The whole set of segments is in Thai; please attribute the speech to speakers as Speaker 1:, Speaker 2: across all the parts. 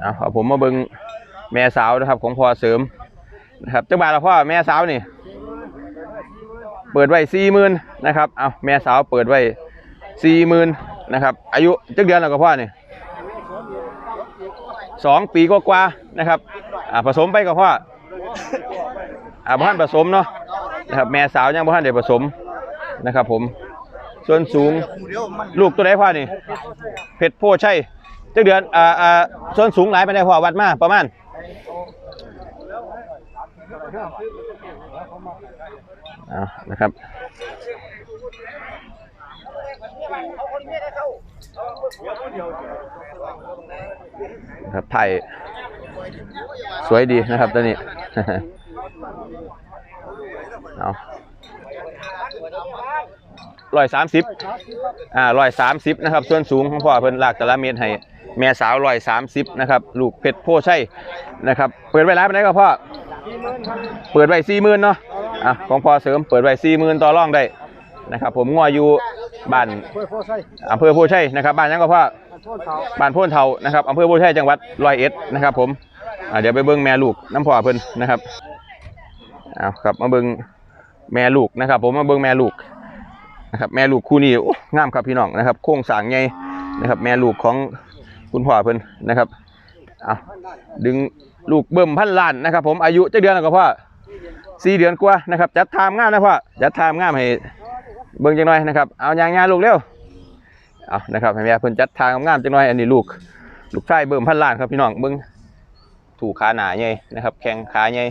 Speaker 1: เอาเอาผมมาเบิงแม่สาวนะครับ ของพ่อเสริมนะครับจังบาทละพ่อแม่สาวนี่ เปิดไว้สี่หมื่นนะครับเอาแม่สาวเปิดไว้สี่หมื่นนะครับ อายุจักเดือนแล้วก็พ่อนี่สองปีกว่าๆนะครับอ่าผสมไปกับพ่ออ่าบ้านผสมเนาะนะครับแม่สาวยังบ้านเดี๋ยวผสมนะครับ ผม ส่วนสูงลูกตัวไหนพ่อนี่ เพชรโพชัย จักเดือนอ่าอ่าส่วนสูงหลายไปได้พ่อวัดมาประมาณอานะครับครับไทยสวยดีนะครับตัวนี้เอาร้อยสามสิบอ่าร้อยสามสิบนะครับ ส่วนสูงของพ่อเพิ่นลากตะละเมตรให้ แม่สาวร้อยสามสิบนะครับลูกเพชรโพชัยนะครับเปิดไว้ร้านไปไหนก็พ่อเปิดไว้สี่หมื่นเนาะอะของพอเสริมเปิดไว้สี่หมื่นต่อรองได้นะครับผมงัวอยู่บ้าน
Speaker 2: เพื่อพ่อใส่
Speaker 1: อำเภอโพชัยนะครับบ้านยังก็พ่อบ้านโพนเทานะครับอำเภอโพชัยจังหวัดร้อยเอ็ดนะครับผมอะเดี๋ยวไปเบิ้งแม่ลูกน้ำพ่อเพิ่นนะครับเอาครับมาเบิ้งแม่ลูกนะครับ ผมมาเบิ้งแม่ลูกนะครับแม่ลูกคู่นี้โอ้งามครับพี่น้องนะครับ โค้งสางใหญ่นะครับ แม่ลูกของ คุณพ่อเพิ่นนะครับเอาดึงลูกเบิ่มพันล้านนะครับ ผมอายุเจ็ดเดือนแล้วก็พ่อสี่เดือนกว่านะครับ จัดทามงามนะพ่อจัดทามงามให้เบิ่งจังหน่อยนะครับเอายางยาลูกเร็วเอานะครับให้แม่เพิ่นจัดทางงามจังหน่อยอันนี้ลูก ลูกชายเบิ่มพันล้านครับพี่น้องเบิ่งถูกขาหนาใหญ่นะครับ แข้งขาใหญ่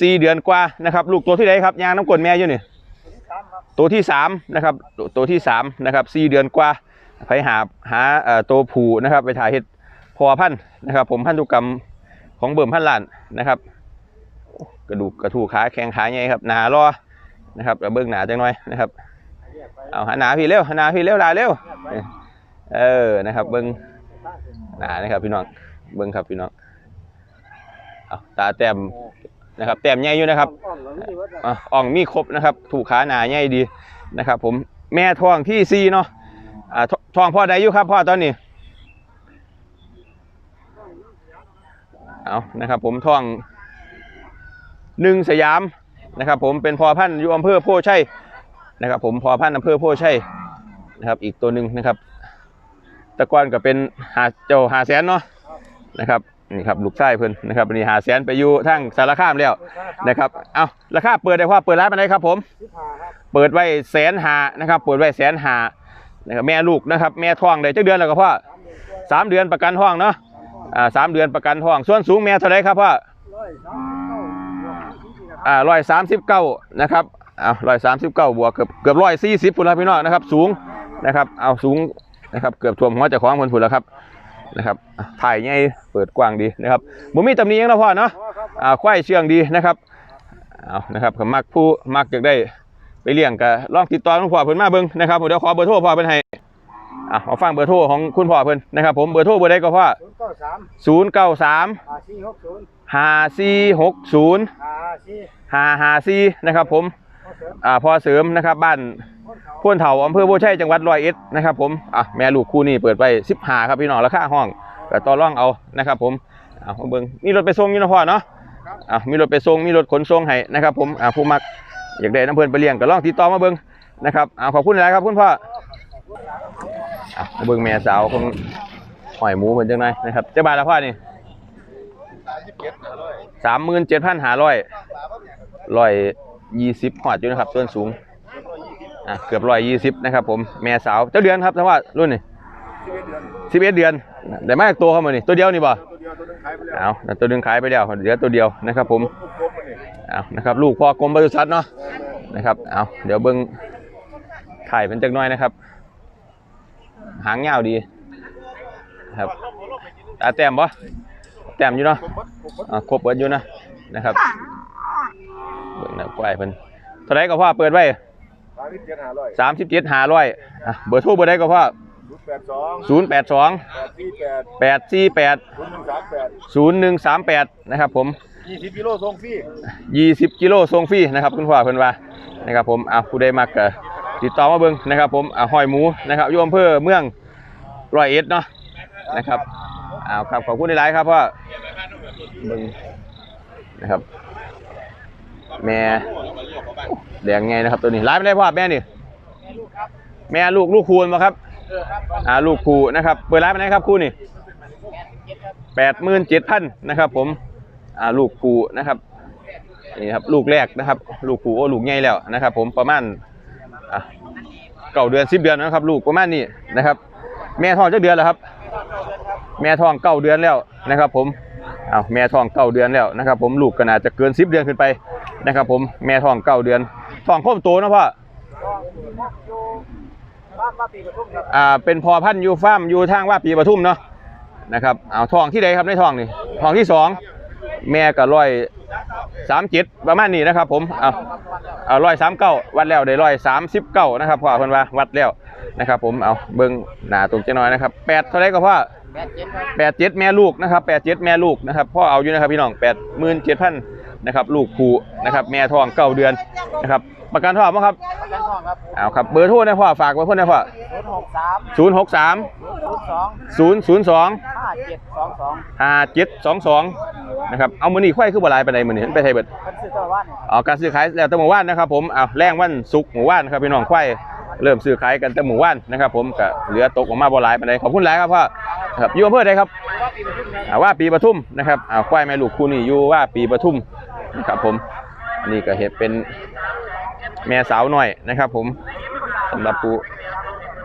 Speaker 1: สี่เดือนกว่านะครับ ลูกตัวที่ไหนครับยางน้ำกลนแม่อยู่นี่ตัวที่สามนะครับตัวที่สามนะครับสี่เดือนกว่า ไปหาหาตัวผูนะครับ ไปถ่ายเห็ดพอพันธุ์นะครับ ผมพันธุกรรมของเบิ่มพันล้านนะครับ กระดูกกระทูขาแข้งขาใหญ่ครับหนารอนะครับเบิ้งหนาจังหน่อยนะครับเอาหาหนาพี่เร็วหาหนาพี่เร็วหนาเร็วเออนะครับ เบิ้งหนานะครับพี่น้องเบิ้งครับพี่น้องเอาตาแต้มนะครับแต้มใหญ่อยู่นะครับ
Speaker 2: อ่อง
Speaker 1: มีครบนะครับ ถูกขาหนาใหญ่ดีนะครับ ผมแม่ท้องที่ซีเนาะ อ่าทองพ่อใดอยู่ครับพ่อตอนนี้เอานะครับ ผมทองหนึ่งสยามนะครับ ผมเป็นพอพันธุ์อยู่อำเภอโพชัยนะครับ ผมพอพันธุ์อำเภอโพชัยนะครับ อีกตัวหนึ่งนะครับตะกอนก็เป็นหาเจ้าหาแสนเนาะนะครับนี่ครับลูกชายเพิ่นนะครับนี่หาแสนไปอยู่ทั้งสารคามแล้วนะครับเอาราคาเปิดได้ว่าเปิดร้านไปไหนครับ ผม เปิดไว้แสนหานะครับ เปิดไว้แสนหา นะครับแม่ลูกนะครับ แม่ท้องได้จักเดือนแล้วก็พ่อสามเดือนประกันท้องเนาะอ่าสามเดือนประกันท้อง ส่วนสูงแม่เท่าไรครับพ่อ
Speaker 2: ร้อยสามสิบเก้านะครับ
Speaker 1: อ่าร้อยสามสิบเก้านะครับเอาร้อยสามสิบเก้าบวกเกือบเกือบร้อยสี่สิบพุ่นละพี่น้องนะครับ สูงนะครับเอาสูงนะครับเกือบท่วมหัวจะคล้องคนพุ่นแล้วครับนะครับถ่ายใหญ่เปิดกว้างดีนะครับบ่มีตำหนิหยังนะพ่อเนาะ
Speaker 2: อ่า
Speaker 1: ควายเชื่องดีนะครับเอานะครับมักผู้มักอยากได้ ไปเลี้ยงก็ลองติดต่อคุณพ่อเพิ่นมาเบิ่งนะครับเดี๋ยวขอเบอร์โทรพ่อเพิ่นให้อะมาฟังเบอร์โทรของคุณพ่อเพิ่นนะครับผมเบอร์โทรเบอร์ใดก็พ่อ
Speaker 2: ศูนย์เก้าสาม
Speaker 1: 093
Speaker 2: ห้าสี่หกศูนย์
Speaker 1: 5460
Speaker 2: ห้าสี่
Speaker 1: หาหาซีนะครับผม
Speaker 2: พ่อเสริม
Speaker 1: อ่าพอเสริมนะครับบ้าน
Speaker 2: พ่นเขา
Speaker 1: พ่นเถาอำเภอโพชัยจังหวัดร้อยเอ็ดนะครับผมอะแม่ลูกคู่นี้เปิดไปสิบหาครับพี่น้องราคาห้องก็ต่อร่องเอานะครับผมเอามาเบิ้งมีรถไปส่งอยู่นะพ่อเนาะอะมีรถไปส่งมีรถขนส่งให้นะครับผมอะผู้มัก อยากได้น้ำเพลินไปเลี้ยงก็ลองติดต่อมาเบิ้งนะครับอะขอบคุณหลายครับคุณพ่ออเบิ้งแม่สาวของหอยหมูเหมือนจังไงนะครับเจ้าบาทละพ่อนี่สามหมื่นเจ็ดพันห้าร้อยร้อยยี่สิบหอดอยู่นะครับส่วนสูงอะเกือบร้อยยี่สิบนะครับผมแม่สาวเจ้าเดือนครับทั้งว่ารุ่นนี่สิบเอ็ดเดือนได้มากตัวเข้ามานี่ตัวเดียวนี่บ่
Speaker 2: เอา
Speaker 1: แล้วตัวหนึงขายไปแล้วเหลือตัวเดียวนะครับผม
Speaker 2: เนี่ย
Speaker 1: เอานะครับลูกพ่อกรมปศุสัตว์เนาะนะครับเอาเดี๋ยวเบิ้งถ่ายเป็นจักหน้อยนะครับ หางยาวดีครับตาแต้มปะแต้มอยู่เนาะอ่าครบเบิดอยู่นะนะครับเบิ้งนะกล้วยเพิ่นเท่าไหรก็พ่อเปิดไว้
Speaker 2: สามสิบเจ็ดห้าร้อย
Speaker 1: สามสิบเจ็ดห้าร้อยอะเบอร์โทรเบอร์ใดก็พ่อ
Speaker 2: ศูนย์แปดสอง
Speaker 1: ศูนย์แปดสอง
Speaker 2: แปดสี่แปด
Speaker 1: แปดสี่แปด
Speaker 2: ศูนย์หนึ่งสามแปด
Speaker 1: ศูนย์หนึ่งสามแปดนะครับผม
Speaker 2: ยี่สิบกิโลส่งฟรี
Speaker 1: ยี่สิบกิโลส่งฟรีนะครับคุณพ่อเพิ่นว่านะครับผมอะผู้ใดมักก็ติดต่อมาเบิ่งนะครับ ผมอะหอยหมูนะครับอยู่อำเภอเมืองร้อยเอ็ดเนาะนะครับอ้าวครับขอบคุณหลายครับพ่อเบิ่งนะครับ แม่แดงไงนะครับตัวนี้ร้ายไม่ได้พ่อแม่นี่แม่ลูกลูกคูณมาครับอ่าลูกคูนะครับเปิดร้านไปไหนครับคู่นี่แปดหมื่นเจ็ดพันนะครับผม ลูกคูนะครับนี่ครับลูกแรกนะครับ ลูกคูโอ้ลูกใหญ่แล้วนะครับ ผมประมาณเก้าเดือนสิบเดือนนะครับ ลูกประมาณนี้นะครับ แม่ท้องเจ้าเดือนแล้วครับ แม่ท้องเก้าเดือนแล้วนะครับ ผมเอาแม่ท้องเก้าเดือนแล้วนะครับ ผมลูกก็น่าจะเกินสิบเดือนขึ้นไปนะครับ ผมแม่ท้องเก้าเดือนท้องโค้มโตนะพ่ออ่าเป็นพอพันยูฟ้ามอยู่ทางว่าปีปทุมเนาะนะครับเอาทองที่ใดครับในทองนี่ทองที่สอง แม่ก็ร้อยสามเจ็ดประมาณนี้นะครับผมเอาเอาร้อยสามเก้าวัดแล้วได้ร้อยสามสิบเก้านะครับพ่อเพิ่นว่าวัดแล้วนะครับผมเอาเบิ้งหน้าตรงเจ้าน้อยนะครับแปดเท่าไรก็พ่อแปดเจ็ดแม่ลูกนะครับแปดเจ็ดแม่ลูกนะครับพ่อเอาอยู่นะครับพี่น้องแปดหมื่นเจ็ดพันนะครับลูกผูนะครับแม่ทองเก้าเดือนนะครับประกันทองมั้งครับ
Speaker 2: ประกันทองครับ
Speaker 1: เอาครับเบอร์โทรนะพ่อฝากไว้เพื่อนนะพ่อ
Speaker 2: ศูนย์หกสาม
Speaker 1: ศูนย์หกสาม
Speaker 2: ศูนย์สอง
Speaker 1: ศูนย์ศูนย์สอง
Speaker 2: ห้า เจ็ดสองสอง
Speaker 1: ห้าเจ็ดสองสองนะครับ เอามือนี่ควายคือบ่หลายไปไหนใดมือนี่ไปไทยเบิด
Speaker 2: เป็นสื่อตะวัน
Speaker 1: อ๋อการซื้อขายแล้วแต่หมู่บ้านนะครับผมเอาแรงวันศุกร์หมู่บ้านครับพี่น้องควายเริ่มซื้อขายกันแต่หมู่บ้านนะครับผมก็เหลือตกออกมาบ่หลายไปไหนใดขอบคุณหลายครับพ่อครับอยู่อำเภอใดครับอ่าว่าปีปทุมนะครับอ่าควายแม่ลูกคู่นี้อยู่ว่าปีปทุมนะครับผมอันนี่ก็เห็ดเป็นแม่สาวหน่อยนะครับ ผมสำหรับปู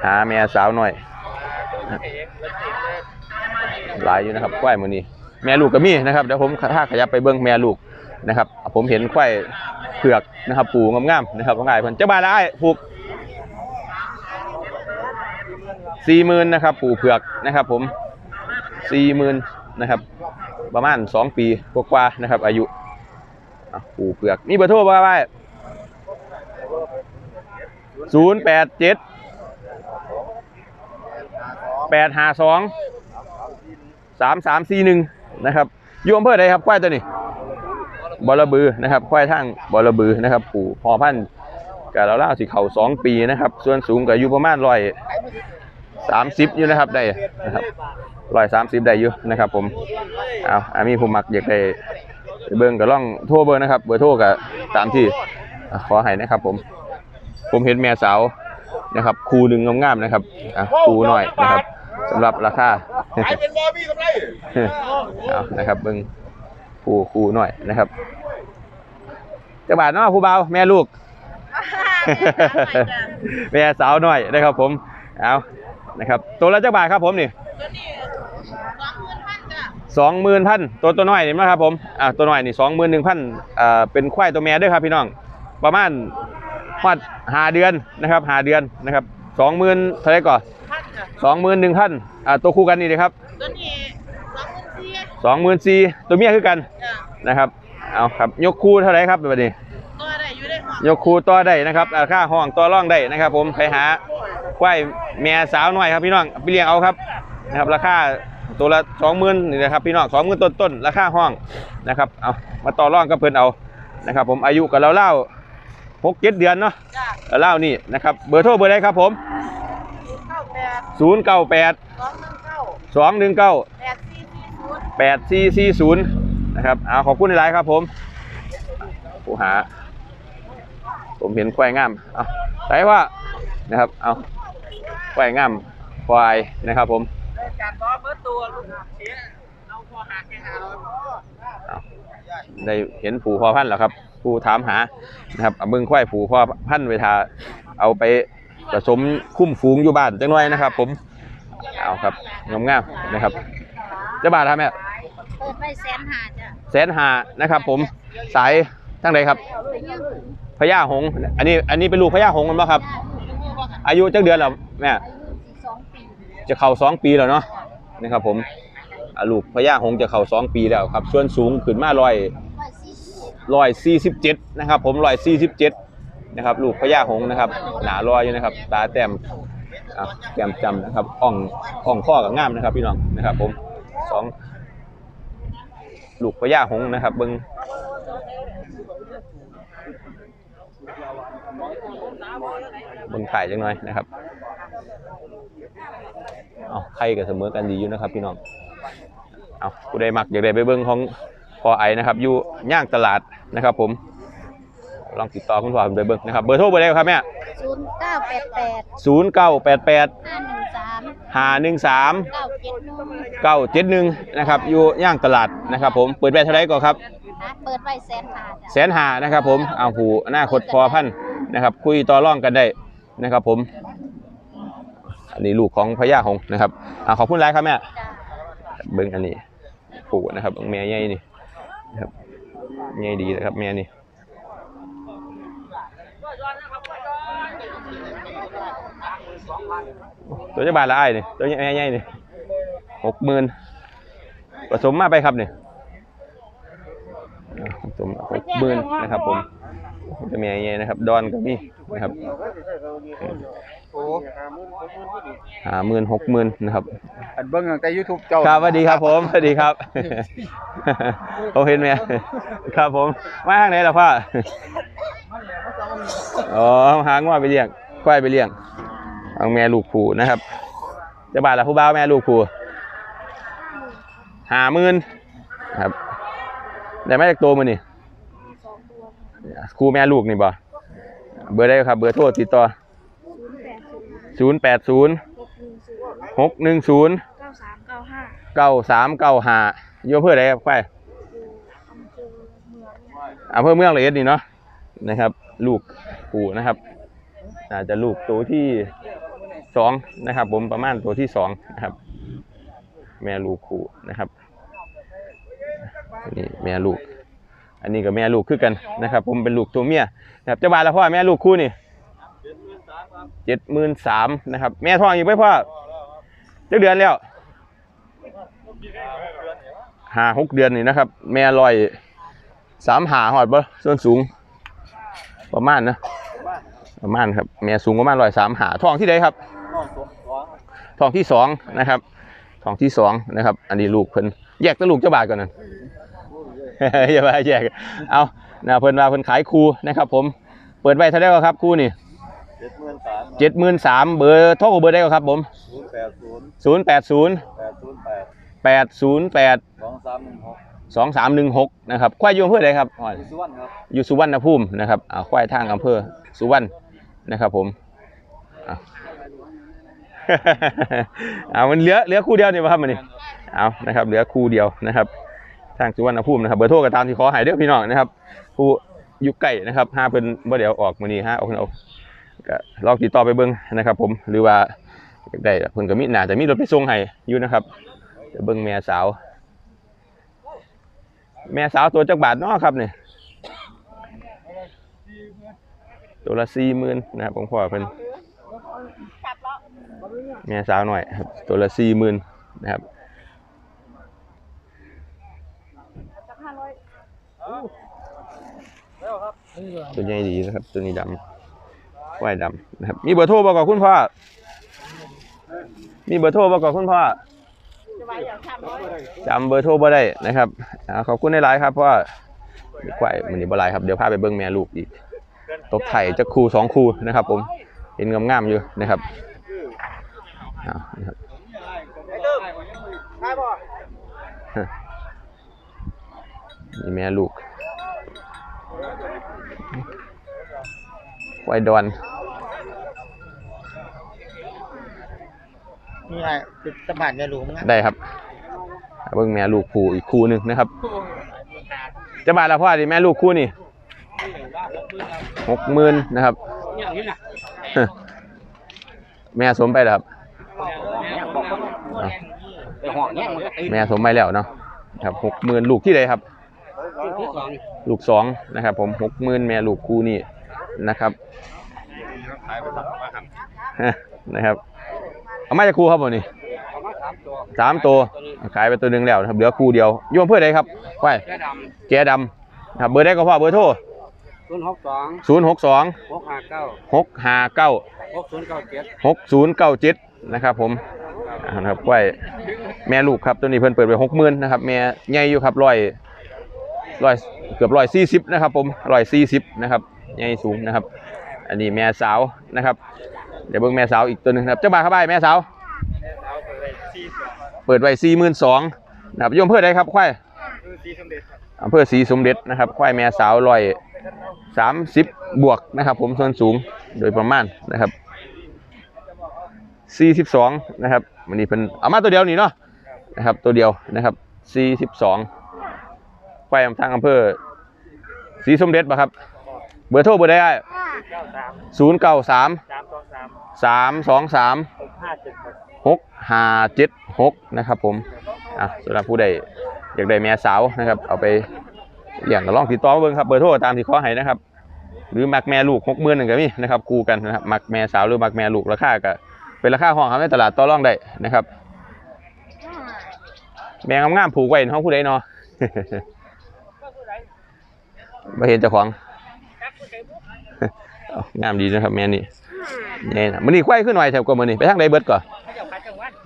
Speaker 1: หาแม่สาวหน่อย หลายอยู่นะครับควายมือนี้ แม่ลูกก็มีนะครับเดี๋ยวผมถ้าขยับไปเบิ้งแม่ลูกนะครับ ผมเห็นควายเผือกนะครับปูงามๆนะครับง่ายเพิ่นเจ้าบ้าละไอ้ผูกสี่หมื่นนะครับปูเผือกนะครับ ผมสี่หมื่นนะครับ ประมาณสองปีกว่าๆนะครับ อายุปูเผือกมีเบอร์โทรบ่าไว้ศูนย์แปดเจ็ดแปดห้าสอง สามสามสี่หนึ่งนะครับอยู่อำเภอใดครับควายตัวนี้บอระบือนะครับควายทางบอระบือนะครับปู่พอพันกับเราเล่าสิเข่าสองปีนะครับส่วนสูงก็อยู่ประมาณร้อยสามสิบอยู่นะครับได้นะครับร้อยสามสิบได้อยู่นะครับ ผมเอาอามีผู้มักอยากได้เบิ้งก็ล่องโทรเบอร์นะครับ เบอร์โทรก็ตามที่ขอให้นะครับ ผมผมเห็นแม่สาวนะครับ คูหนึ่งงามๆนะครับอะคูหน่อยนะครับสำหรับราคา
Speaker 2: ขายเป็นบอบี้กำไร
Speaker 1: เอานะครับเบิ้งคูคูหน่อยนะครับเจ้าบาทเนาะผู้เบาแม่ลูก แม่สาวหน่อยนะครับผมเอานะครับ ตัวละเจ้าบาทครับผมนี่สองหมื่นพันตัวตัวน้อยนี่นะครับผมอ่าตัวน้อยนี่สองหมื่นหนึ่งพันอ่าเป็นควายตัวแม่ด้วยครับพี่น้อง ประมาณพอดหาเดือนนะครับหาเดือนนะครับสองหมื่นเท่าไหรก่อน สองหมื่นหนึ่งพันอ่าตัวคู่กันนี่นะครับ
Speaker 3: ตัวนี้สองหมื่นสี่
Speaker 1: สองหมื่นสี่ตัวเมียคือกัน
Speaker 3: จ้ะ
Speaker 1: นะครับเอาครับยกคู่เท่าไหรครับแบบนี้
Speaker 3: ตัวอะไรอยู่ได้หรอย
Speaker 1: กคู่ต่อได้นะครับราคาห้องต่อร่องได้นะครับ ผมไปหาควายแม่สาวหน่อยครับพี่น้องไปเลี้ยงเอาครับนะครับ ราคาตัวละสองหมื่นนี่นะครับพี่น้องสองหมื่นต้นต้นๆราคาห้องนะครับเอามาต่อร่องกับเพิ่นเอานะครับ ผมอายุกับเราเล่าหกเจ็ดเดือนเนาะ
Speaker 3: จ้ะ
Speaker 1: เราเล่านี่นะครับเบอร์โทรเบอร์ใดครับผม
Speaker 3: เข้าแป ด
Speaker 1: ศูนย์เก้าแปด
Speaker 3: สองหนึ่งเก้า
Speaker 1: สองหนึ่งเก้า
Speaker 3: แปดสี่สี่ศูนย์
Speaker 1: แปดสี่สี่ศูนย์นะครับเอาขอบคุณหลายๆครับผมผู้หา ผมเห็นควายงามเอาใส่ว่านะครับเอาควายงามควายนะครับผม
Speaker 3: การต่อเบอร์ตัวลูกเชียเอาพอหาแค่หาร้อยพอ
Speaker 1: เอาได้เห็นผูพ่อพันธุ์แล้วครับ ผู้ถามหานะครับเอาเบิ่งควายผูพ่อพันธุ์ไปทาเอาไป ผสมคุ้มฝูงอยู่บ้านจังน้อยนะครับ ผมเอาครับงามๆนะครับเจะบาททำไหม
Speaker 3: เปิดไปแสนหาจ้ะ
Speaker 1: แสนหานะครับผมสายทั้งใดครับพญาหงส์อันนี้อันนี้เป็นลูกพญาหงส์กันปะครับ อายุจักเดือนแล้วแม่
Speaker 3: สองปี
Speaker 1: จะเข้าสองปีแล้วเนาะนะครับผมอ่าลูกพญาหงส์จะเข้าสองปีแล้วครับส่วนสูงขึ้นมาร้อย
Speaker 3: ร้อยสี่สิบ
Speaker 1: ร้อยสี่สิบเจ็ดนะครับผมร้อยสี่สิบเจ็ด นะครับลูกพญาหงนะครับ หนาลอยอยู่นะครับ ตาแต้มแก้มจำนะครับอ่องอ่องข้อกับง่ามนะครับ พี่น้องนะครับ ผมสองลูกพญาหงนะครับเบิ้งเบิ้งถ่ายจังหน่อยนะครับเอาไข่กับเสมอกันดีอยู่นะครับ พี่น้องเอาผู้ใดมักอยากได้ไปเบิ่งของพอไอนะครับ อยู่ย่างตลาดนะครับ ผม ลองติดต่อคุณพ่อผมไปเบิ่งนะครับเบอร์โทรเบอร์ใดครับแม่
Speaker 4: ศูนย์เก้าแปดแปด
Speaker 1: ศูนย์เก้าแปดแปด
Speaker 4: ห้าหนึ่งสาม
Speaker 1: ห้าหนึ่งสาม
Speaker 4: เก้าเจ็ดหนึ่ง
Speaker 1: เก้าเจ็ดหนึ่งนะครับอยู่ย่างตลาดนะครับผมเปิดแบตเท่าไหรก่อนครับ
Speaker 4: ฮะเปิดไว้แสนหา
Speaker 1: แสนหานะครับผมเอาหูหน้าคดพอพันธุ์นะครับคุยต่อร่องกันได้นะครับผมอันนี้ลูกของพญาหงส์นะครับอ่าขอบคุณหลายครับแม่
Speaker 4: จ้า
Speaker 1: เบิ้งอันนี้ผูนะครับแม่ใหญ่นี่นะครับใหญ่ดีนะครับแม่นี่ ตัวจะบาทละไอ้ายนี่ตัวแม่ใหญ่นี่หกหมื่นผสมมาไปครับนี่อ่าผสมหกหมื่นนะครับผมตัวแม่ใหญ่นะครับ ดอนก็มีนะครับ
Speaker 2: โอ้
Speaker 1: ห้าหมื่นหกหมื่นนะครับ
Speaker 2: อันเบิ้งตั้งแต่ยูทูบเจ้า
Speaker 1: ครับสวัสดีครับผมสวัสดีครับผมเห็นไหมครับผมมาทางไหนล่ะพ่ออ๋อหางว่าไปเลี้ยงควายไปเลี้ยง เอาแม่ลูกผูนะครับจะบาทละผู้บ่าวแม่ลูกผูหาหมื่นครับได้มาจากตัวมือนี่ครูแม่ลูกนี่บ่เบอร์ได้ครับ เบอร์โทรติดต่อศูนย์แปดศูนย์หกหนึ่งศูนย์
Speaker 4: เก้าสามเก้าห้า
Speaker 1: เก้าสามเก้าหาออำเภอใดครับไปอำเภอเมืองเลยนี่เนาะนะครับ ลูกปู่นะครับอาจจะลูกตัวที่ สองนะครับ ผมประมาณตัวที่สองนะครับ แม่ลูกคู่นะครับนี่แม่ลูก อันนี้กับแม่ลูกคือกันนะครับ ผมเป็นลูกตัวเมียนะครับเจ้าบานแล้วพ่อแม่ลูกคู่นี่เจ็ดหมื่นสามนะครับ แม่ท้องอยู่ไหมพ่อเจ้าเดือนแล้วห้าหกเดือนนี่นะครับ แม่ลอยสามหาหอดบ่ส่วนสูง ประมาณนะประมาณครับ แม่สูงประมาณร้อยสามหาท้องที่ใดครับ ท้องที่สองนะครับท้องที่สองนะครับ อันนี้ลูกเพิ่นแยกแตัวลูกเจ้าบาทก่อนนั่นอย่าไปแยกเอานะเพิ่นว่าเพิ่นขายครูนะครับ ผมเปิดไว้เท่าไหร่ก็ครับครูนี่
Speaker 2: เจ็ดหมื่นสาม
Speaker 1: เจ็ดหมื่นสามเบอร์โทรเบอร์ได้ก็ครับผม
Speaker 2: ศูนย์แปดศูนย์
Speaker 1: ศูนย์แปดศูนย์
Speaker 2: แปดศูนย์แปด
Speaker 1: แปดศูนย์แปด
Speaker 2: สองสามหนึ่งหก
Speaker 1: สองสามหนึ่งหกนะครับควายอยู่อำเภอใดครับอ่อน
Speaker 2: สุวรรณครับ
Speaker 1: อยู่สุวรรณภูมินะครับอ่าควายทางอำเภอสุวรรณนะครับผมอ่า เอามันเหลือเหลือคู่เดียวเนี่ป่ะครับมันนี่เอานะครับ เหลือคู่เดียวนะครับ ทางสุวรรณภูมินะครับเบอร์โทรก็ตามที่ขอหายเด้อพี่น้องนะครับผู้อยู่ใกล้นะครับห้าเพิ่นบ่เดี๋ยวออกมือนี้ห้าเอาเพิ่นเอาก็ลองติดต่อไปเบิ่งนะครับ ผมหรือว่าอยากได้เพิ่นก็มีน่าจะมีรถไปส่งให้อยู่นะครับเบิ่งแม่สาว แม่สาวตัวจักบาทเนาะครับเนี่ยตัวละสี่หมื่นนะครับผมพ่อเพิ่น แม่สาวหน่อยครับ ตัวละสี่หมื่นนะครับตัวใหญ่ดีนะครับ ตัวนี้ดำควายดำนะครับ มีเบอร์โทรบอกกับคุณพ่อ มีเบอร์โทรบอกกับคุณพ่อจำเบอร์โทรบ่ได้นะครับอ่าขอบคุณในไลน์ครับเพราะว่าเดี๋ยวควายมันนี่บ่หลายครับเดี๋ยวพาไปเบิ่งแม่ลูกอีก ตบไถ่จะคู่สองคู่นะครับ ผมเห็นงามๆอยู่นะครับ เอาครับนี่แม่ลูกควายดอน
Speaker 2: นี่ไงคือสมานเนี่ยรู้มั้ง
Speaker 1: ได้ครับเบิ่งแม่ลูกคู่อีกคู่หนึ่งนะครับ จะบาทละพ่อดิแม่ลูกคู่นี่หกหมื่นนะครับ แม่สมไปแล้วครับ
Speaker 2: ไปห่อเนี่ยมันก็ตี
Speaker 1: แม่สมไปแล้วเนาะครับหกหมื่นลูกที่ใดครับ ลูกสองนะครับ ผมหกหมื่นแม่ลูกคู่นี่นะครับนะครับเอามาจากคู่ครับผมนี่สามตัวขายไปตัวหนึ่งแล้วนะครับเหลือคู่เดียวอยุ่อำเพื่อใดครับไป
Speaker 3: แค่ด
Speaker 1: แกดำครับเบอร์ได้ก็พอเบอร์โทรำ
Speaker 3: ศูนย์หกสอง
Speaker 1: ศูนย์หกสอง
Speaker 3: หกห้าเก้า
Speaker 1: หกห้าเก้า
Speaker 3: หกศูนย์เก้าเจ็ด
Speaker 1: หกศูนย์เก้าเจ็ดนะครับผมอ่า นะครับไว้แม่ลูกครับตัวนี้เพิ่นเปิดไปหกหมื่นนะครับแม่ใหญ่อยู่ครับร้อยร้อยเกือบร้อยสี่สิบนะครับ ผมร้อยสี่สิบนะครับใหญ่สูงนะครับ อันนี้แม่สาวนะครับ เดี๋ยวเบิ่งแม่สาวอีกตัวหนึ่งนะครับเจ้าบ่าวเข้าไปแม่สาวเปิดไว้สี่หมื่นสองนะครับอยมเพื่อใดครับควายอำเภอศรีสมเด็จนะครับควายแม่สาวร้อยสามสิบบวกนะครับ ผมส่วนสูงโดยประมาณนะครับ สี่สิบสองนะครับวันนี้เป็นเอามาตัวเดียวนี่เนาะนะครับ ตัวเดียวนะครับสี่สิบสองควายทางอำเภอศรีสมเด็จป่ะครับ เบอร์โทรเบอร์ใดได้ศูนย์เก้าสาม
Speaker 3: สามสองสาม
Speaker 1: สามสองสาม
Speaker 3: หกห้าเจ็ดหก
Speaker 1: ห้าเจ็ดหกนะครับผมอะสำหรับผู้ใดอยากได้แม่สาวนะครับ เอาไปเลี้ยงก็ลองติดต่อมเบิ่งครับเบอร์โทรตามที่ขอให้นะครับ หรือมักแม่ลูกหกหมื่นหนึ่งก็มีนะครับคู่กันนะครับมักแม่สาวหรือมักแม่ลูกราคาก็ เป็นราคาห้องครับในตลาดต่อรองได้นะครับ แม่งามๆผูกไว้ในห้องผู้ใดเนาะมาเห็นเจ้าของงามดีนะครับแม่นี่นี่นะมันนี่ควายขึ้นหน่อยแถวกว่ามันนี่ไปทางใดเบิดก่อน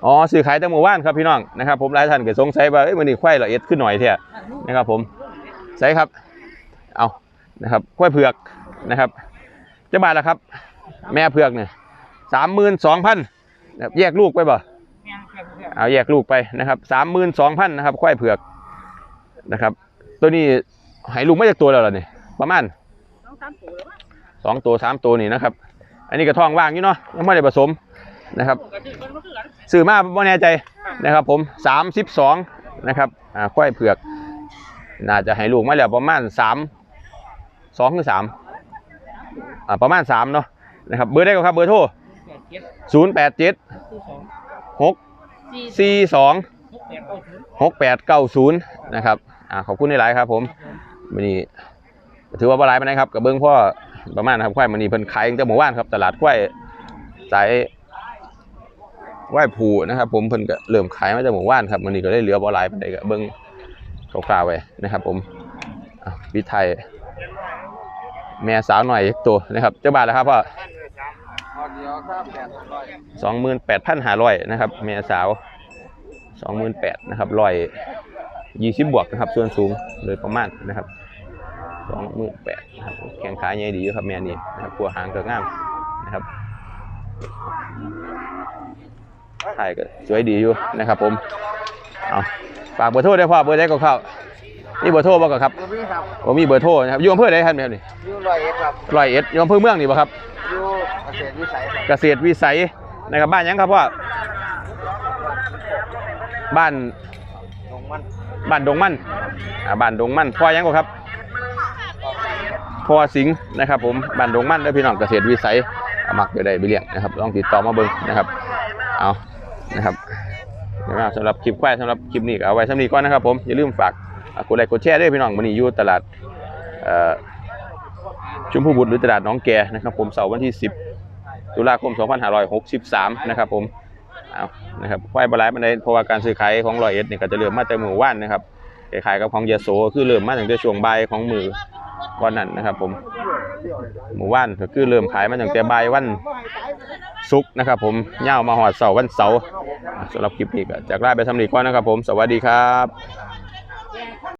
Speaker 1: อ๋อซื้อขายตั้งหมู่บ้านครับพี่น้องนะครับผมหลายท่านก็สงสัยว่าเอ้ยมันนี่ควายละเอียดขึ้นหน่อยเท่านะครับผมใส่ครับเอานะครับควายเผือกนะครับจะบาทละครับ แม่เผือกเนี่ย สามหมื่นสองพันแยกลูกไปบ่
Speaker 3: แม่งเพื่อนเพื่อน
Speaker 1: เอาแยกลูกไปนะครับสามหมื่นสองพันนะครับควายเผือกนะครับ ตัวนี้ให้ลูกไม่จากตัวแล้วล่ะนี่ประมาณ
Speaker 3: น้องสามตัวเลยมั้ย
Speaker 1: สองตัวสามตัวนี่นะครับ อันนี้ก็ท้องว่างอยู่เนาะยังไม่ได้ผสมนะครับ
Speaker 3: กระชื่อมันก็คือกัน
Speaker 1: ซื้อมาไม่แน่ใจนะครับ ผมสามสิบสองนะครับอ่าควายเผือก น่าจะให้ลูกมาแล้วประมาณสามสองหรือสามอ่าประมาณสามเนาะนะครับเบอร์ได้ก็ครับเบอร์โทร
Speaker 3: แปด เจ็ด
Speaker 1: ศูนย์แปดเจ็ด
Speaker 3: สี่สอง
Speaker 1: หก
Speaker 3: สี่
Speaker 1: สี่สอง
Speaker 3: หกแปดเก้าศูนย์
Speaker 1: หกแปดเก้าศูนย์นะครับอ่าขอบคุณในหลายๆครับผมวันนี้ถือว่าบหลายปานใดครับกับเบิ้งพ่อประมาณนะครับควายมันนี้เพิ่นขายตั้งแต่หมู่บ้านครับ ตลาดควายสายไหว้ผูนะครับ ผมเพิ่นก็เริ่มขายมาจากหมู่บ้านครับมันนี้ก็ได้เหลือบ่หลายปานใดก็เบิ้งคร่าวๆไว้นะครับ ผมอะพี่ไทยแม่สาวหน่อยอีกตัวนะครับ เจ้าบาทแล้วครับพ่อ สองหมื่นแปดพันห้าร้อยนะครับแม่สาวสองหมื่นแปดนะครับร้อยยี่สิบบวกนะครับ ส่วนสูงโดยประมาณนะครับสองหมื่นแปดนะครับแข้งขาใหญ่ดีอยู่ครับแม่นี่นะครับกัวหางก็งามนะครับถ่ายก็สวยดีอยู่นะครับ ผมเอาฝากเบอร์โทรได้พ่อเบอร์ได้ก็เข้านี่เบอร์โทรบ่ก็ครับ
Speaker 2: ยูมี่ครับ
Speaker 1: ผมมีเบอร์โทรนะครับอยู่อำเภอใดครับเนี่ยนี่
Speaker 2: ยูร้อยเอ็ดครับ
Speaker 1: ร้อยเอ็ดอยู่อำเภอเมืองนี่บ่ครับ
Speaker 2: ยูเก ษตรวิสัยครับ
Speaker 1: เกษตรวิสัยนะครับบ้านหยังครับพ่อบ้าน
Speaker 2: ลงมัน
Speaker 1: บ้านดงมั่นอ่าบ้านดงมั่นพ่อหยังก็ครับพ่อสิงห์นะครับ ผมบ้านดงมั่นและพี่น้องเกษตรวิสัยเอามักไปได้ไปเลี้ยงนะครับลองติดต่อมาเบิ่งนะครับเอานะครับนะครับสำหรับคลิปควายสำหรับคลิปนี้ก็เอาไว้สำนี้ก่อนนะครับ ผมอย่าลืมฝากอ่ากดไลค์กดแชร์ด้วยพี่น้องวันนี้อยู่ตลาดเอ่อชมพูบุตรหรือตลาดหน้องแกนะครับ ผมเสาร์วันที่ 10 ตุลาคม 2563 นะครับผมเอานะครับควายบลายมันได้เพราะว่าการซื้อขายของรอยเอ็ดเนี่ยก็จะเริ่มมาแต่มือว่านนะครับคล้ายกับของยาโสคือเริ่มมาตั้งแต่ช่วงบ่ายของมือวันนั้นนะครับผมหมู่ว่านก็คือเริ่มขายมาตั้งแต่บ่ายวันศุกร์นะครับผมย่าวมาหอดเสาร์วันเสาร์สำหรับคลิปนี้ก็จากลาไปสำนีก่อนนะครับผม สวัสดีครับ